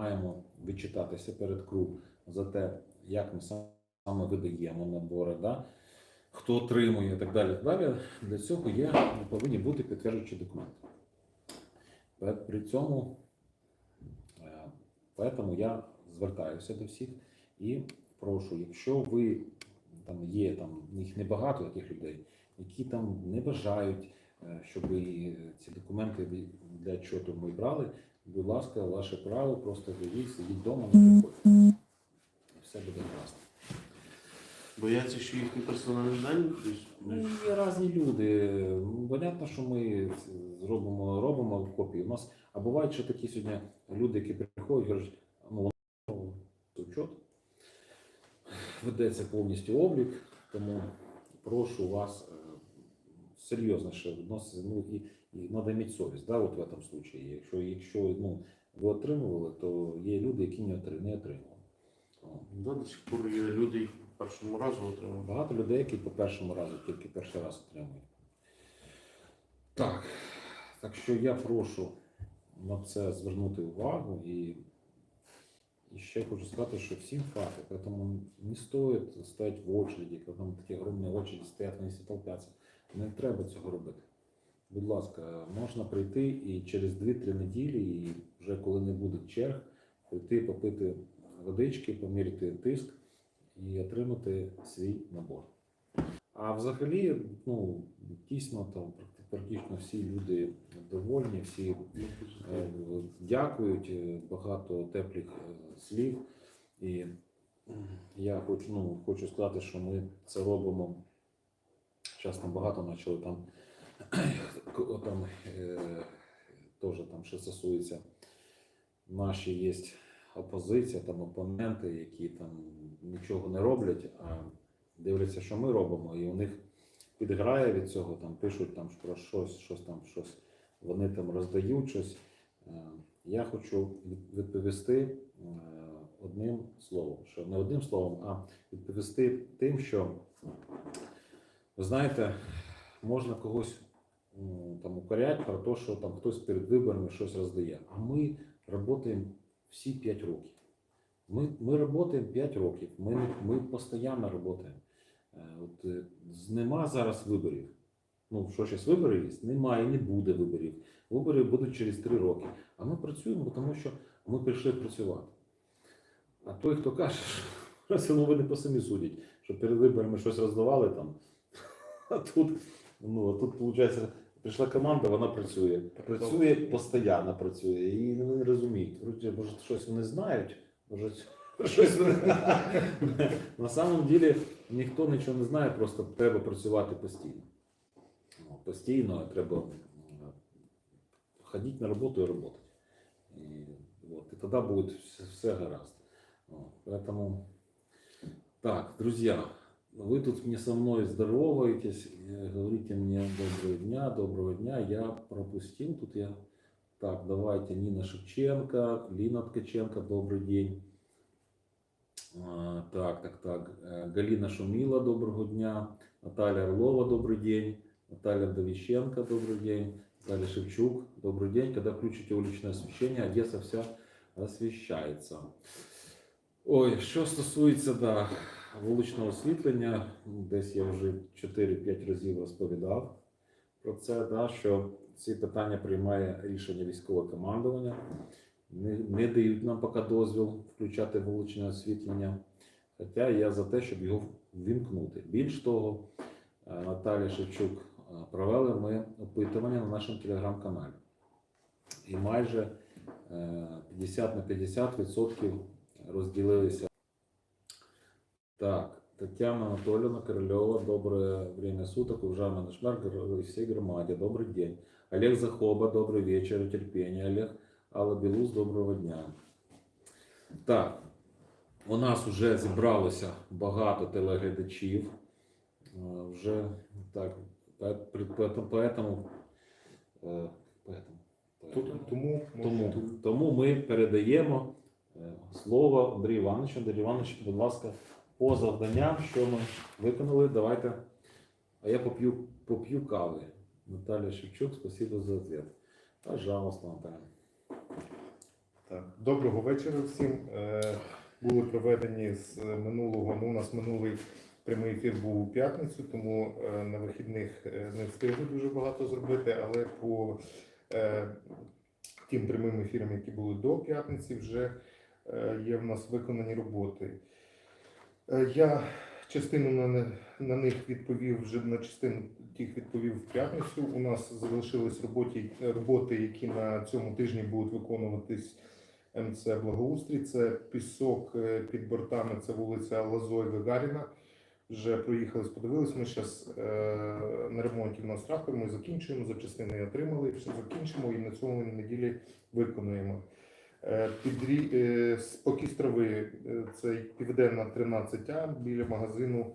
маємо відчитатися перед КРУ за те, як ми саме видаємо набори, да? хто отримує і так далі. далі. Для цього є, повинні бути підтверджуючі документи. При цьому е, Поэтому я звертаюся до всіх і прошу, якщо ви там є, там їх небагато таких людей, які там не бажають, е, щоб ці документи для чого ми брали, будь ласка, ваше право, просто вивіть, сидіть вдома, не приходьте. Все буде гаразд. Бояться, що їхні персональні дані десь. Ну, є різні люди. Ну, Понятно, що ми зробимо, робимо копії. У нас, а бувають ще такі сьогодні люди, які приходять, кажуть, ну, учет, ведеться повністю облік, тому прошу вас е, серйозніше відносити, ну і, і треба мати совість, да, от в цьому випадку. Якщо, якщо ну, ви отримували, то є люди, які не отри- не отримували. Да, до сих пор є люди, їх по першому разу отримали. Багато людей, які по першому разу, тільки перший раз отримують. Так. Так що я прошу на це звернути увагу і, і ще хочу сказати, що всім хватить, поэтому не стоїть стоять в очереді, коли там такі огромні очереді стоять, вони всі толпяться. Не треба цього робити. Будь ласка, можна прийти і через 2-3 неділі, і вже коли не буде черг, прийти попити водички, поміряти тиск і отримати свій набор. А взагалі, ну, дійсно, там практи- практично всі люди довольні, всі е, дякують, е, багато теплих е, слів. І я хочу, ну, хочу сказати, що ми це робимо. Зараз багато почали там, там е, теж там, що стосується наші є опозиція, там опоненти, які там нічого не роблять, а дивляться, що ми робимо, і у них підграє від цього, там пишуть там про щось, щось там, щось вони там роздають щось. Е, Я хочу відповісти е, одним словом, що не одним словом, а відповісти тим, що ви знаєте, можна когось там укоряти про те, що там хтось перед виборами щось роздає. А ми працюємо всі 5 років. Ми, ми працюємо 5 років, ми, ми постійно працюємо. Е, От, е, нема зараз виборів. Ну, що зараз вибори є? Немає, не буде виборів. Вибори будуть через 3 роки. А ми працюємо, тому що ми прийшли працювати. А той, хто каже, що ну, вони по самі судять, що перед виборами щось роздавали там. А тут, ну, а тут, виходить, прийшла команда, вона працює. Працює, постійно працює. І вони не розуміють. Вроді, Може, щось вони знають, може, щось вони. На самом деле ніхто нічого не знає, просто треба працювати постійно. Ну, Постійно треба ходити на роботу і працювати. І, от, і тоді буде все, гаразд. Поэтому, так, друзья, вы тут мне со мной здороваетесь, э, говорите мне доброго дня, доброго дня. Я пропустил, тут я... Так, давайте, Нина Шевченко, Лина Ткаченко, добрый день. А, Так, так, так. Э, Галина Шумила, доброго дня. Наталья Орлова, добрый день. Наталья Довищенко, добрый день. Наталья Шевчук, добрый день. Когда включите уличное освещение, Одесса вся освещается. Ой, що стосується да, вуличного освітлення, десь я вже 4-5 разів розповідав про це, да, що ці питання приймає рішення військове командування. Не, не дають нам поки дозвіл включати вуличне освітлення. Хоча я за те, щоб його ввімкнути. Більш того, е, Наталія Шевчук е, провели ми опитування на нашому телеграм-каналі. І майже е, 50 на 50 відсотків розділилися. Так, Татьяна Анатольевна Королева, доброе время суток, уважаемый наш мэр и всей громаде, добрый день. Олег Захоба, добрый вечер и терпения. Олег Алла Білус, доброго дня. Так, у нас вже зібралося багато телеглядачів. Е, Вже так, по- поэтому, поэтому, е, поэтому, поэтому. Тому, Тому, тому ми передаємо е, слово Андрію Івановичу. Андрій Іванович, будь ласка, по завданням, що ми виконали, давайте. А я поп'ю, поп'ю кави. Наталія Шевчук, спасибо за ответ. Пожалуйста, Наталя. Так, доброго вечора всім. Е, Були проведені з минулого. Ну, у нас минулий прямий ефір був у п'ятницю, тому е, на вихідних е, не встигли дуже багато зробити, але по тим прямим ефірам, які були до п'ятниці, вже є в нас виконані роботи. Е, Я частину на, на них відповів вже на частину тих відповів в п'ятницю. У нас залишились роботи, роботи, які на цьому тижні будуть виконуватись МЦ Благоустрій. Це пісок е, під бортами, це вулиця Лазой Гагаріна. Вже проїхали, подивилися. Ми зараз на ремонті в нас трактор. Ми закінчуємо, запчастини отримали, все закінчимо і на цьому неділі виконуємо. Е, Підрі... е, з Покістрови, е, це південна 13А біля магазину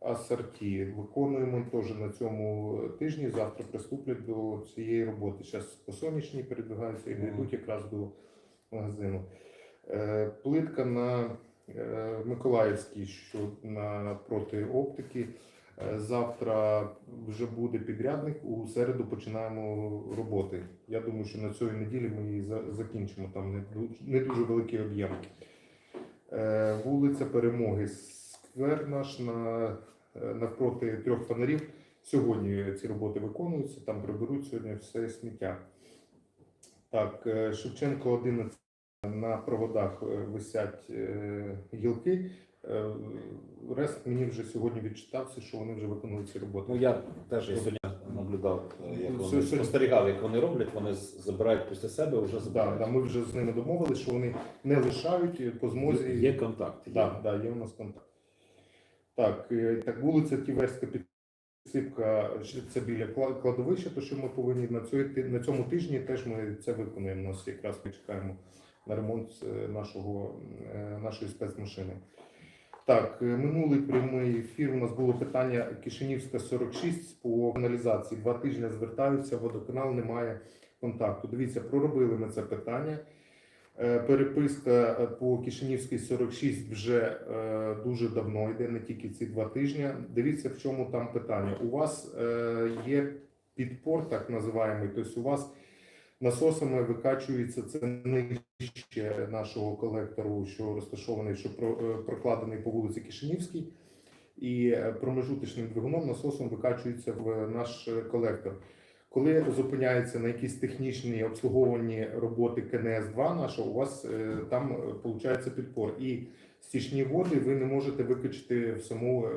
Асорті. Виконуємо теж на цьому тижні. Завтра приступлять до цієї роботи. Зараз по сонячній передвигаються і йдуть якраз до магазину. Плитка на Миколаївській, що напроти оптики. Завтра вже буде підрядник. У середу починаємо роботи. Я думаю, що на цій неділі ми її закінчимо. Там не дуже, великий об'єм. Е, Вулиця Перемоги. Сквер наш на, е, навпроти трьох фонарів. Сьогодні ці роботи виконуються, там приберуть сьогодні все сміття. Так, е, Шевченко 11 на проводах висять гілки. Е, Рест мені вже сьогодні відчитався, що вони вже виконали ці роботи. Ну я теж я сьогодні наблюдав, е, як Ну, вони спостерігав, як вони роблять. Вони забирають після себе, вже Да, забирають. да, ми вже з ними домовилися, що вони не лишають по змозі. Є контакт. є. Да, да, є у нас контакт. Так, е, так вулиця Тіверська підсипка, це біля кладовища, то що ми повинні на, цьому, на цьому тижні теж ми це виконуємо. У нас якраз ми чекаємо на ремонт нашого, нашої спецмашини. Так, е, минулий прямий ефір у нас було питання Кишинівська 46 по каналізації. Два тижні звертаються, водоканал не має контакту. Дивіться, проробили ми це питання. Е, Переписка е, по Кишинівській 46 вже дуже давно йде, не тільки ці два тижні. Дивіться, в чому там питання. У вас є підпор, так називаємо, тобто у вас насосами викачується це нижче нашого колектору, що розташований, що е, прокладений по вулиці Кишинівській, і е, промежуточним двигуном насосом викачується в наш колектор. Коли зупиняється на якісь технічні обслуговувані роботи КНС-2 нашого, у вас е, там виходить підпор. І стічні води ви не можете викачати в саму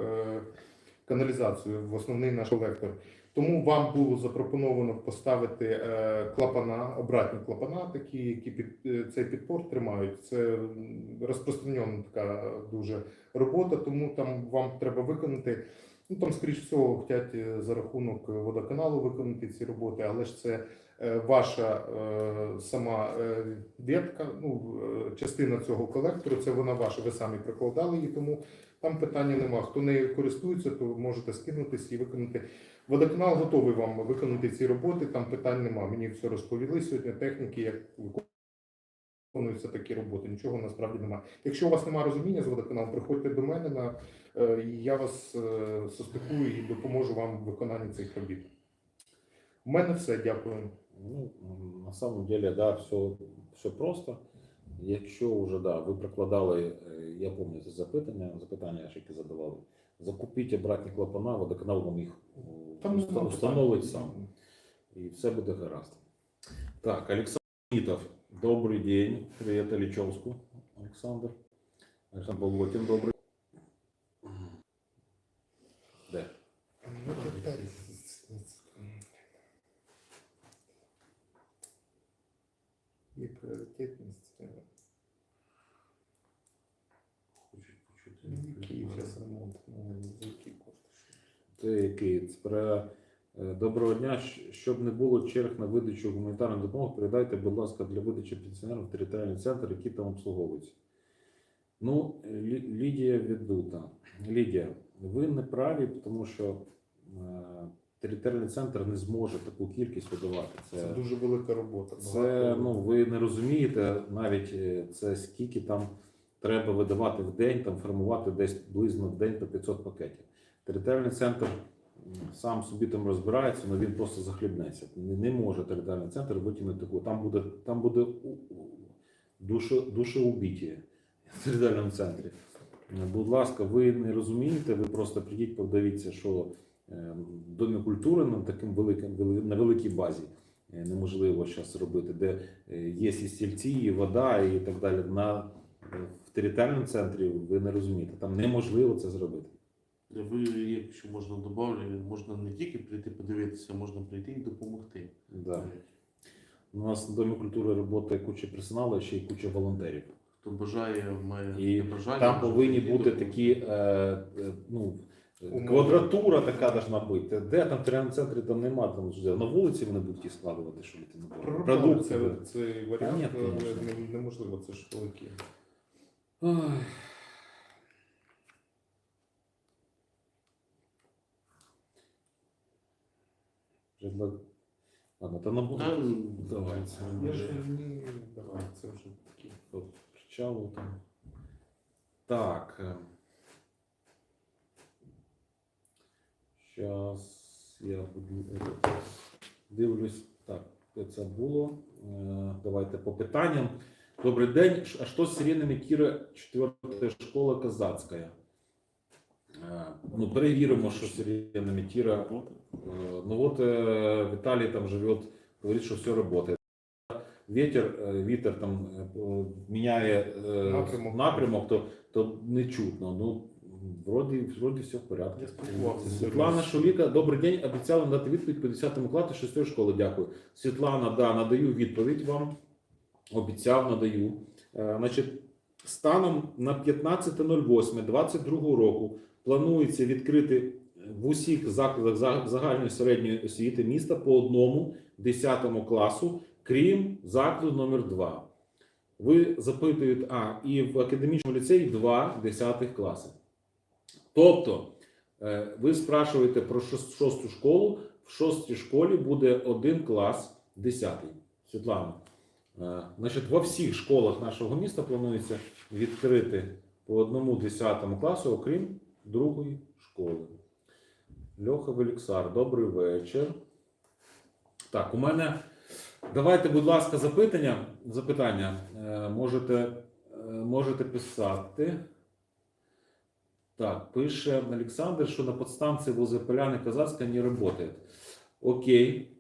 каналізацію, в основний наш колектор. Тому вам було запропоновано поставити е, клапана, обратні клапана, такі, які під е, цей підпор тримають. Це розпространена така дуже робота, тому там вам треба виконати. Ну там, скоріш всього, хочуть е, за рахунок водоканалу виконати ці роботи, але ж це ваша сама ветка, ну частина цього колектору, це вона ваша. Ви самі прикладали її, тому там питання нема. Хто нею користується, то можете скинутися і виконати. Водоканал готовий вам виконати ці роботи. Там питань нема. Мені все розповіли сьогодні. Техніки, як виконуються такі роботи. Нічого насправді немає. Якщо у вас немає розуміння з водоканалом, приходьте до мене на е, я вас е, состикую і допоможу вам в виконанні цих робіт. У мене все. Дякую. Ну, на самом деле, да, все, все просто. Якщо вже да, ви прокладали, е, я пам'ятаю запитання, запитання, ж які задавали. Закупіть обратні клапана, водоканал вам їх е, Там уста- нема установить питань. сам. І все буде гаразд. Так, Олександр Нітов, добрий день. Привіт Іллічовську, Олександр. Олександр Болвотін, добрий. Де? Ну, так, Є пріоритетність. е, Це який? Про е, доброго дня. Щоб не було черг на видачу гуманітарної допомоги, передайте, будь ласка, для видачі пенсіонерів в територіальний центр, які там обслуговуються. Ну, Лідія Відута. Лідія, ви не праві, тому що е, територіальний центр не зможе таку кількість видавати. Це дуже велика робота. Це ну ви не розумієте навіть е, це скільки там треба видавати в день, там формувати десь близько в день по 500 пакетів. Територіальний центр сам собі там розбирається, але він просто захлібнеться. Не, може територіальний центр витягнути таку. Там буде, там буде душеубіття в територіальному центрі. Будь ласка, ви не розумієте, ви просто прийдіть, подивіться, що е, в домі культури на таким великим вели- на великій базі е, неможливо зараз робити, де е, є і стільці, і вода, і так далі. На е, територіальному центрі ви не розумієте, там неможливо це зробити. Ви, якщо можна додати, можна не тільки прийти подивитися, можна прийти і допомогти. Да. У нас на домі культури працює куча персоналу, ще й куча волонтерів. Хто бажає, має І бажання. Там повинні бути такі, е, е, ну, Умови. квадратура така должна бути. Де там в територіальному центрі там нема, там на вулиці вони будуть їх складувати, що набори. Прораховувати Продукти. це, цей варіант, ні, але не- неможливо, це ж великі. Ой. Ладно, та на Та, Давай. це Я ж не давай, це вже такі. От причалу там. Так. Зараз я буду е, дивлюсь. Так, це було. Е, Давайте по питанням. Добрий день. Ш- А що з сиренами Кіра, 4 школа Казацька? Е, Ну, перевіримо, що з сиренами Кіра. Э, Ну вот э, Виталий там живет, говорит, что все работает. Ветер, э, вітер там э, міняє э, Напрямок. напрямок, то, то не чутно. Ну, вроді, вроді все в порядку. Я спілкувався з Світлана Шуліка, добрий день. Обіцяла надати відповідь по 10 класу 6 школи. Дякую. Світлана, да, надаю відповідь вам. Обіцяв, надаю. Е, Значить, станом на 15.08.22 року планується відкрити в усіх закладах загальної середньої освіти міста по одному 10 класу, крім закладу номер 2. Ви запитуєте, а, і в академічному ліцеї 2 10 класи. Тобто, е, ви спрашуєте про шос- шосту школу. В шостій школі буде один клас 10. Світлана. Е, Значить, во всіх школах нашого міста планується відкрити по одному 10 класу, окрім другої школи. Льоха Веліксар, добрий вечір. Так, у мене. Давайте, будь ласка, запитання. запитання. Е, Можете, е, можете писати. Так, пише Олександр, що на подстанції возле Поляни Казацька не працює. Окей,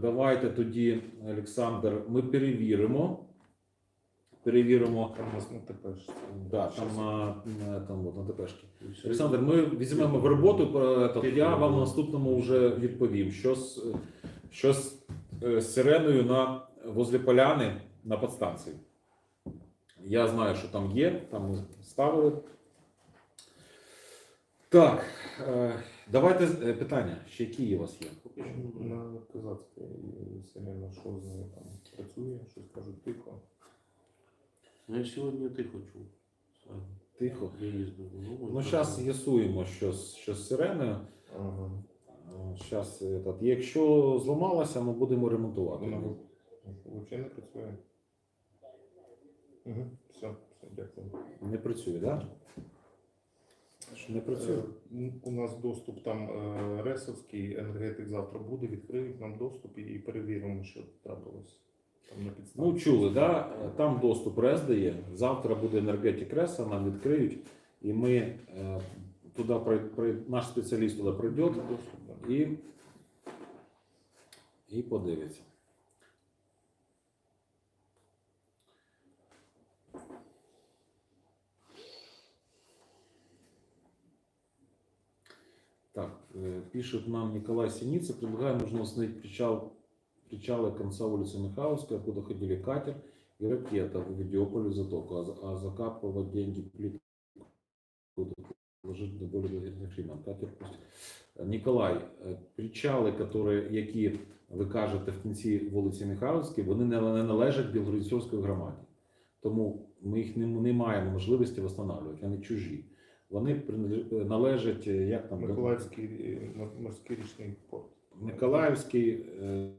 давайте тоді, Олександр, ми перевіримо. Перевіримо. Там у нас на. Да, там, на, на, там от, на ТПшки. Олександр, ми візьмемо в роботу, це. я вам на наступному вже відповім, що з, що з е, сиреною на возле поляни на подстанції. Я знаю, що там є, там ми ставили. Так, е, давайте е, питання. Ще які у вас є? На Казацькій Селена, що з нею там працює, щось кажуть тихо. Ну, Я сьогодні тихо чув. Тихо. Я їздив. Ну, зараз з'ясуємо, що, з- що з сиреною. Ага. Зараз, якщо зламалося, ми будемо ремонтувати. Вона взагалі не працює. Угу. Все, все, дякую. Не працює, так? Да? Не працює? Е, У нас доступ там е, ресовський енергетик завтра буде, відкриють нам доступ і перевіримо, що трапилось там на підставі. Ну, чули, да? там доступ РЕС дає. Завтра буде енергетик РЕСа, нам відкриють, і ми е, туди наш спеціаліст туди прийде і, і подивиться. Так, э, пишет нам Николай Синица, предлагаю, нужно установить причал, причалы конца улицы Михайловской, откуда ходили катер и ракета в Видеополе затоку, а, за- а закапывать деньги плит вложить до более доверительных времен. Катер пусть. Е, Ніколай, е, причали, які, які ви кажете в кінці вулиці Михайловській, вони не, не належать Білгородцівської громаді. Тому ми їх не, не маємо можливості встановлювати, вони чужі. Вони належать, е, як там, Миколаївський е, мор- морський річний порт. Миколаївський е,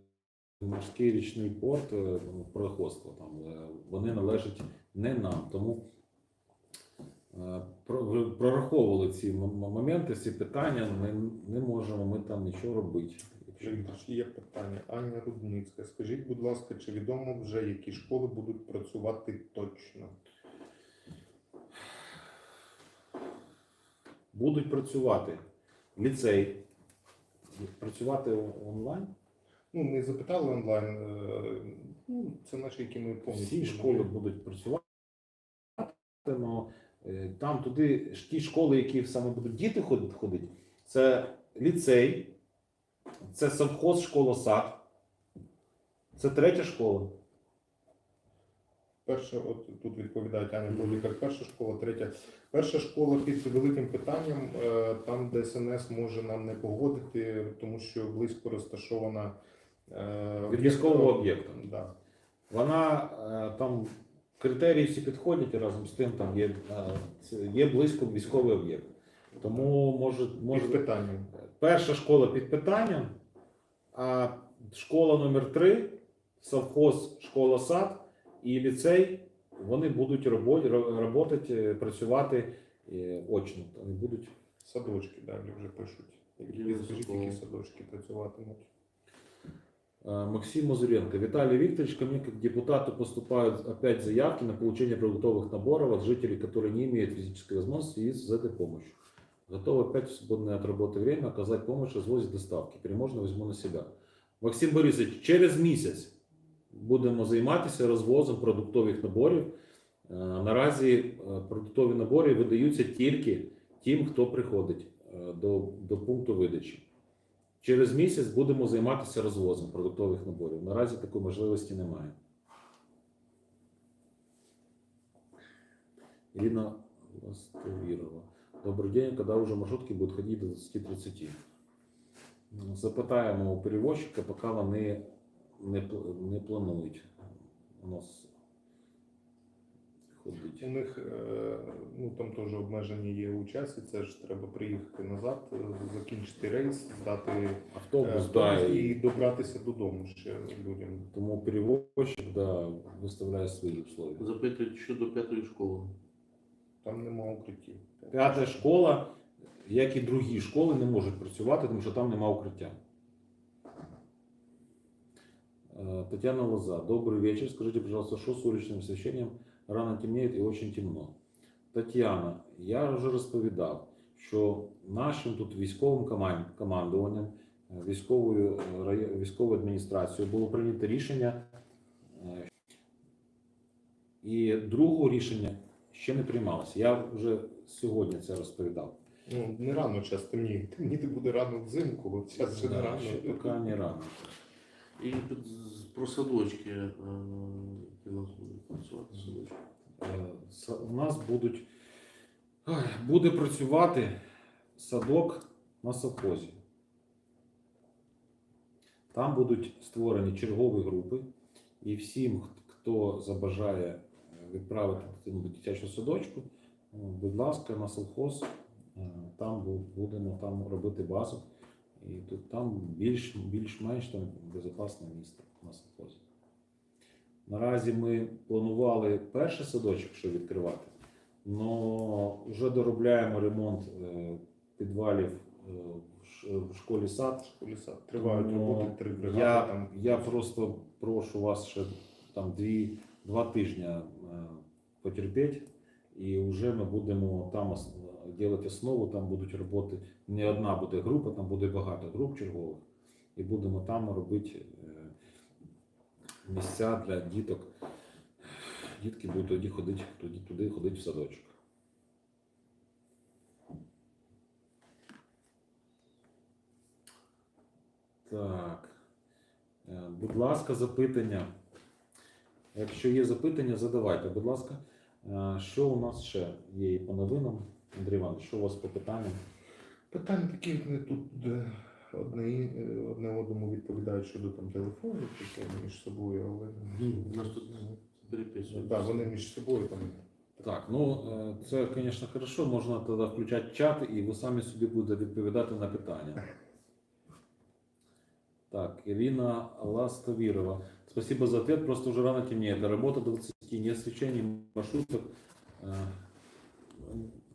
морський річний порт, е, ну, пароходство там, е, вони належать не нам. Тому е, про- прораховували ці м- м- моменти, ці питання. Ми не можемо ми там нічого робити. Якщо- Ще Є питання. Аня Рудницька. Скажіть, будь ласка, чи відомо вже, які школи будуть працювати точно? Будуть працювати ліцей, працювати онлайн. Ну, ми запитали онлайн. е, Ну, це наші, які ми повністю. Всі школи будуть працювати, але там туди ж ті школи, які саме будуть діти ходити, це ліцей, це совхоз, школа сад, це третя школа. Перша, от тут відповідає Аня Бодікар, перша школа, третя. Перша школа під великим питанням, е, там, де СНС може нам не погодити, тому що близько розташована е, Від військового об'єкту. Да. Вона е, там критерії всі підходять і разом з тим там є, є близько військовий об'єкт. Тому може, може Під питанням. перша школа під питанням, а школа номер 3 совхоз, школа сад і ліцей, вони будуть роботи, працювати е, очно. Вони будуть Садочки далі вже пишуть. Які, Є скажіть, школа. які садочки працюватимуть. Э, Максим Мазуренко. Виталий Викторович, ко мне как депутату поступают опять заявки на получение продуктовых наборов от жителей, которые не имеют физической возможности и с этой помощью. Готов опять в свободное от работы время оказать помощь в развозе доставки. Переможно возьму на себя. Максим Борисович, через місяць будемо займатися розвозом продуктових наборів. Е, Наразі е, продуктові набори видаються тільки тим, хто приходить е, до, до пункту видачі. Через місяць будемо займатися розвозом продуктових наборів. Наразі такої можливості немає. Ирина Ластовірова. Добрий день, коли вже маршрутки будуть ходити до 20-30? Ну, Запитаємо у перевозчика, поки вони не, не планують у нас ходить. У них е, ну, там теж обмеження є у часі, це ж треба приїхати назад, е, закінчити рейс, здати е, Автобус, автобус да, і і добратися додому ще людям. тому перевозчик да, виставляє свої условия. Запитують щодо п'ятої школи. Там нема укриттів. П'ята школа, як і другі школи, не можуть працювати, тому що там нема укриття. Э, Татьяна Лоза. Добрый вечер. Скажите, пожалуйста, что с уличным освещением? Рано темнеет и очень темно. Тетяна, я вже розповідав, що нашим тут військовим команд- командуванням, е, військовою, е, рай- військовою адміністрацією було прийнято рішення, е, і другого рішення ще не приймалося. Я вже сьогодні це розповідав. Ну, не рано час темніє. Темніти буде рано взимку, бо час ще не Да, рано. ще поки не рано. І про садочки, е, які нас будуть працювати садочки. Е, У нас будуть буде працювати садок на совхозі. Там будуть створені чергові групи, і всім, хто забажає е, відправити дитину до дитячого садочку, будь ласка, на совхоз. Там будемо там робити базу. І тут там більш, більш-менш там безпечне місто на совхозі. Наразі ми планували перший садочок, що відкривати, але вже доробляємо ремонт е, підвалів е, в ш- в школі сад. Тривають Тому роботи, три бригади Я, там. я просто прошу вас ще там дві, два тижні е, потерпіти, і вже ми будемо там робити основу, там будуть роботи. Не одна буде група, там буде багато груп чергових. І будемо там робити е, місця для діток. Дітки будуть тоді ходити, тоді туди ходити в садочок. Так. Е, Будь ласка, запитання. Якщо є запитання, задавайте, будь ласка. Е, Що у нас ще є по новинам? Андрій Іванович, що у вас по питанням? Питання такі вони тут одне, е, одне одному відповідають щодо там телефонів, таке між собою, але У нас тут переписують. да, вони між собою там. Так, ну е, це, звісно, хорошо. Можна тоді включати чат, і ви самі собі будете відповідати на питання. Так, Ирина Ластовирова. Спасибо за ответ. Просто уже рано темнеет. До 20 нет освещений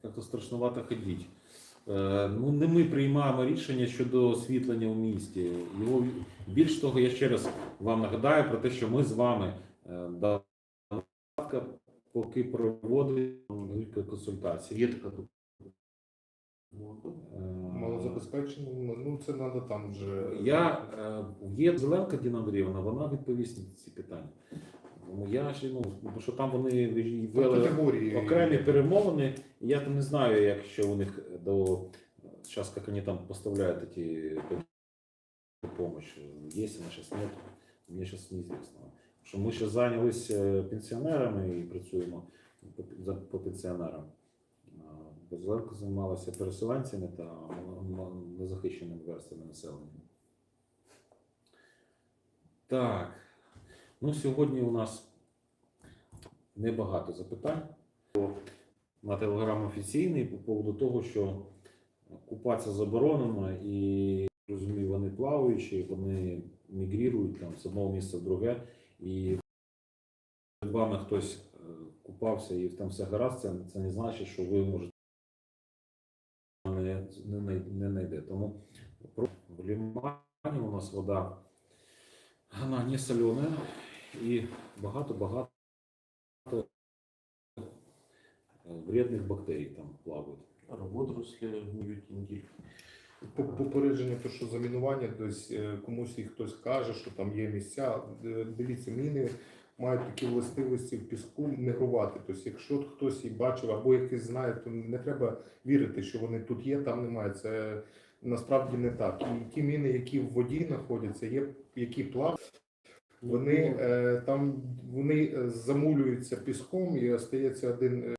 маршруток. Як-то страшновато ходити. Е, Ну, не ми приймаємо рішення щодо освітлення у місті. Його більш того, я ще раз вам нагадаю про те, що ми з вами е, поки проводимо кілька консультацій. Є така. Е, Малозабезпечені, ну це треба там вже. Я є Зеленка Діна Андріївна, вона відповість на ці питання. Тому я ще ну, бо що там вони вели категорії. окремі перемовини. і Я там не знаю, як ще у них до зараз, як вони там поставляють ці помощь. Есть она сейчас нет. Мне сейчас неизвестно. Що ми ще зайнялися пенсіонерами і працюємо по, пенсіонерам. Зеленко займалася переселенцями та незахищеними верствами населення. Так. Ну, сьогодні у нас небагато запитань. На телеграм офіційний по поводу того, що купатися заборонено і розумію, вони плаваючі, вони мігрірують там з одного місця в друге. І вами хтось е, купався і там все гаразд, це, це не значить, що ви можете не, не, не, знайде. Тому в Лімані у нас вода вона не солена і багато-багато е, вредних бактерій там плавають. А водорослі гниють. По- Попередження, то що замінування, десь е, комусь і хтось каже, що там є місця. Е, Дивіться, міни мають такі властивості в піску мігрувати. Тобто, якщо хтось і бачив або якийсь знає, то не треба вірити, що вони тут є, там немає. Це насправді не так. І ті міни, які в воді знаходяться, є які плавають, вони е, там вони е, замулюються піском і остається один е,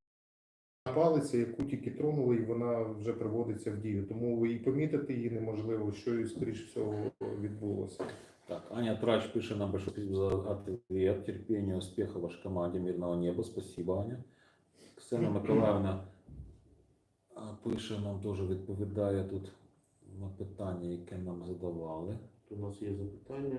палиця, яку тільки тронули, і вона вже приводиться в дію. Тому і помітити її неможливо, що і скоріш всього відбулося. Так, Аня Трач пишет нам большое спасибо за ответ, терпения, успеха вашей команде, мирного неба. Спасибо, Аня. Ксена Миколаївна пише нам теж відповідає тут на питання, яке нам задавали. Тут у нас є запитання.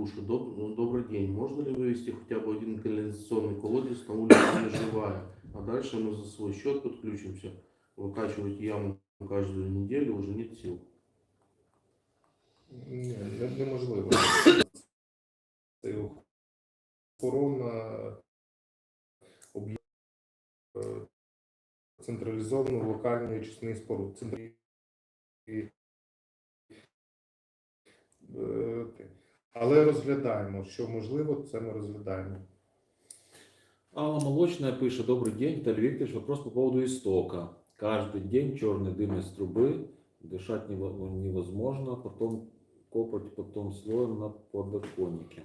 Ірина Буша, доб... ну, добрый день. Можно ли вывести хотя бы один канализационный колодец на улицу Неживая? А дальше мы за свой счет подключимся. Выкачивать яму каждую неделю уже нет сил. Ні, не- неможливо. Це охорона об'єктів е, централізованої локальної очисної споруди. Центрі- Е, те. Але розглядаємо, що можливо, це ми розглядаємо. Алла Молочная пишет, добрый день, Виталий Викторович, вопрос по поводу истока. Каждый день черный дым из трубы, дышать нево- невозможно, потом копать потом слоем на подоконнике.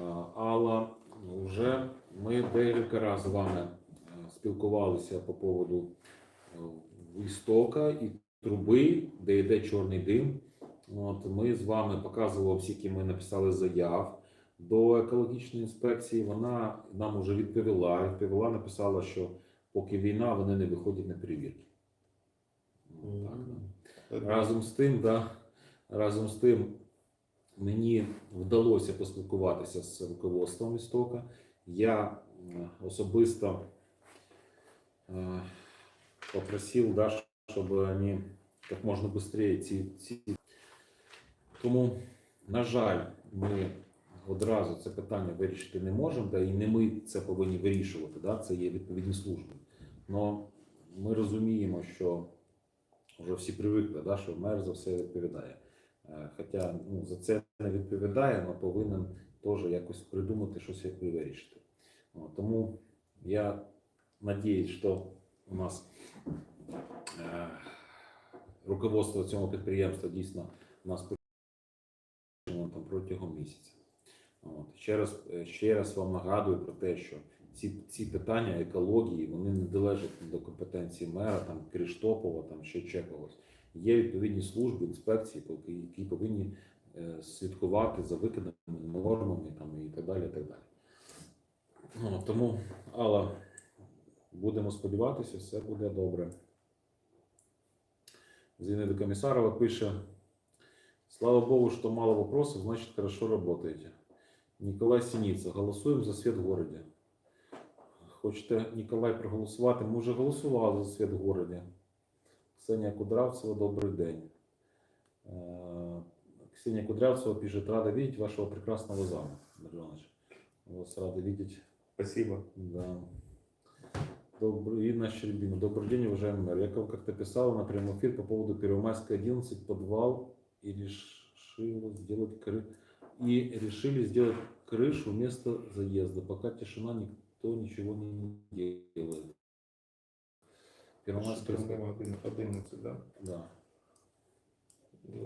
А, Алла, вже ми декілька разів з вами е, спілкувалися по поводу е, істока і труби, де йде чорний дим. От, ми з вами показували, скільки ми написали заяв до екологічної інспекції. Вона нам вже відповіла. Відповіла, написала, що поки війна, вони не виходять на перевірки. Ну, так, да. Разом з тим, да, разом з тим, мені вдалося поспілкуватися з руководством істока. Я е, особисто е, попросив, да, щоб вони як можна швидше ці, ці. Тому, на жаль, ми одразу це питання вирішити не можемо, да, і не ми це повинні вирішувати. Да, це є відповідні служби. Але ми розуміємо, що вже всі привикли, да, що мер за все відповідає. Е, Хоча ну, за це не відповідає, але повинен теж якось придумати щось, як ви вирішити. Тому я надіюсь, що у нас е, руководство цього підприємства дійсно нас почне там протягом місяця. От. Ще, раз, е, ще раз вам нагадую про те, що ці, ці питання екології вони не належать до компетенції мера, там Кріштопова, там ще ще когось. Є відповідні служби, інспекції, які- повинні е, слідкувати за виконаними нормами там, і так далі. Так далі. Ну, тому, Алла, будемо сподіватися, все буде добре. Зинаида Комиссарова пише, слава богу, что мало вопросов, значит хорошо работаете. Николай Синица, голосуем за свет в городе. Хочете, Ніколай, проголосувати? Ми вже голосували за світ в городі. Ксенія Кудравцева, добрий день. Е, Ксения Кудрявцева пишет, рада видеть вашего прекрасного зама, Дмитрий Иванович. Вас рада видеть. Спасибо. Да. Добрый, Инна Щербина. Добрый день, уважаемый мэр. Я как- как-то писала на прямой эфир по поводу Первомайской 11 подвал и решила сделать кры... и решили сделать крышу вместо заезда. Пока тишина, никто ничего не делает. Первомайская... Штурмова 11, да? Да.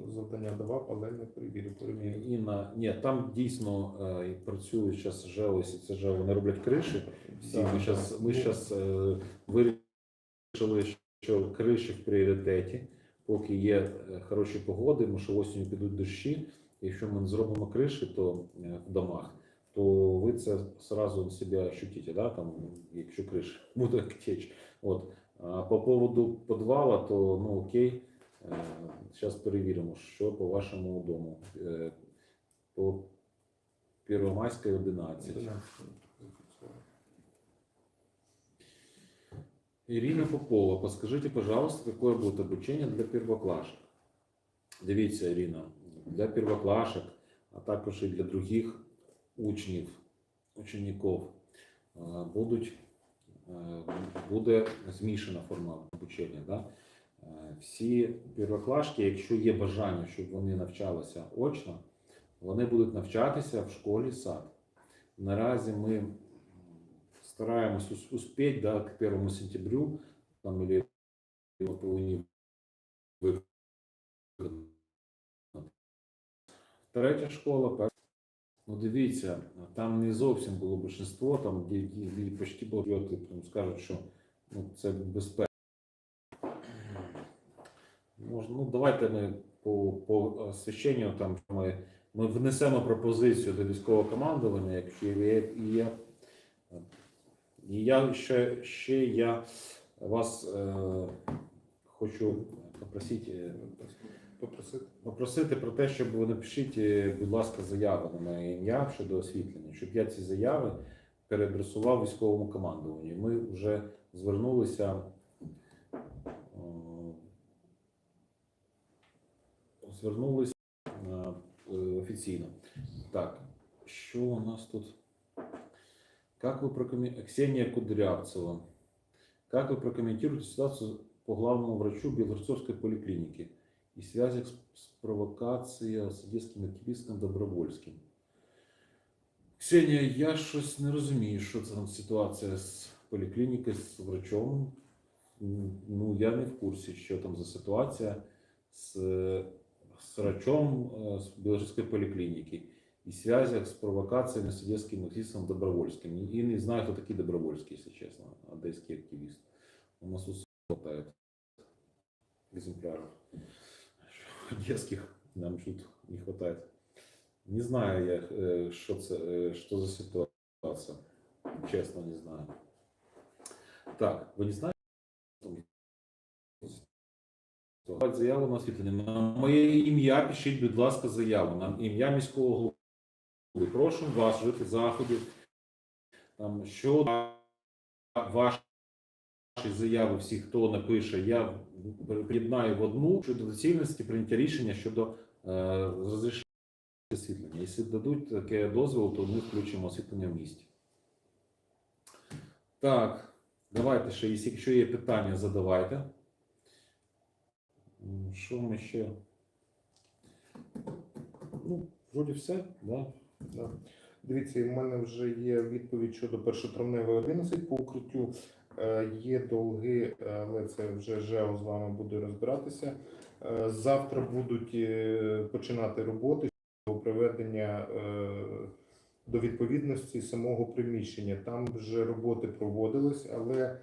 Завдання давав, але не перевірив. перевірив. Інна, ні, там дійсно е, працюють зараз ЖЕО, це ЖЕО, вони роблять криші. Всі Да, ми зараз ми щас, е, вирішили, що криші в пріоритеті, поки є е, хороші погоди, тому що осінню підуть дощі. Якщо ми не зробимо криші, то е, в домах, то ви це сразу себе ощутите, да, там, якщо криш буде течь. От. А по поводу підвала, то ну окей. Зараз перевіримо, що по вашому дому. Е, По Первомайській 11. 11. Ирина Попова, подскажите, пожалуйста, какое будет обучение для первоклашек? Дивіться, Ірина, для первоклашек, а також і для других учнів, учеників е, будуть, е, буде змішана форма обучення. Да? Е, Всі первоклашки, якщо є бажання, щоб вони навчалися очно, вони будуть навчатися в школі сад. Наразі ми стараємось ус- успеть да, к 1 сентябрю, там, или повинні виконати. Третя школа, пер- ну дивіться, там не зовсім було більшинство, там почти було п'яти, там скажуть, що ну, це. Можна, ну давайте ми по, по освященню там ми, ми внесемо пропозицію до військового командування, якщо є, і я, і я ще, ще я вас е, хочу попросити, е, Попросити. попросити про те, щоб ви напишіть, е, будь ласка, заяви на моє ім'я щодо освітлення, щоб я ці заяви переадресував військовому командуванню. Ми вже звернулися. е, Звернулися е, офіційно. Так, що у нас тут? Как вы прокомментируете, Ксения Кудрявцева, как вы прокомментируете ситуацию по главному врачу Белорусской поликлиники и связях с, провокацією з одеським активістом Добровольським? Ксенія, я щось не розумію, що це там ситуація з поліклінікою, з врачом. Ну, я не в курсі, що там за ситуація з, з врачом е, з Білорусської поліклініки и связях с провокациями с одесским активистом Добровольским. И не знаю, кто такие Добровольские, если честно, одесский активист. У нас тут хватает экземпляров. Одесских нам тут не хватает. Не знаю я, э, что, це, э, что за ситуация. Честно, не знаю. Так, ви не знаєте? Заяву на освітлення. На моє ім'я пишіть, будь ласка, заяву. На ім'я міського голови. Прошу вас вжити заходів. Там, щодо вашої заяви, всі, хто напише, я приєднаю в одну щодо доцільності прийняття рішення щодо е, розрішення освітлення. Якщо дадуть таке дозвіл, то ми включимо освітлення в місті. Так, давайте ще, якщо є питання, задавайте. Що ми ще? Ну, вроді все, да? Да. Дивіться, в мене вже є відповідь щодо першотравневої 11 по укриттю. Е, Є долги, але це вже ЖЕО з вами буде розбиратися. Е, Завтра будуть е, починати роботи щодо приведення до відповідності самого приміщення. Там вже роботи проводились, але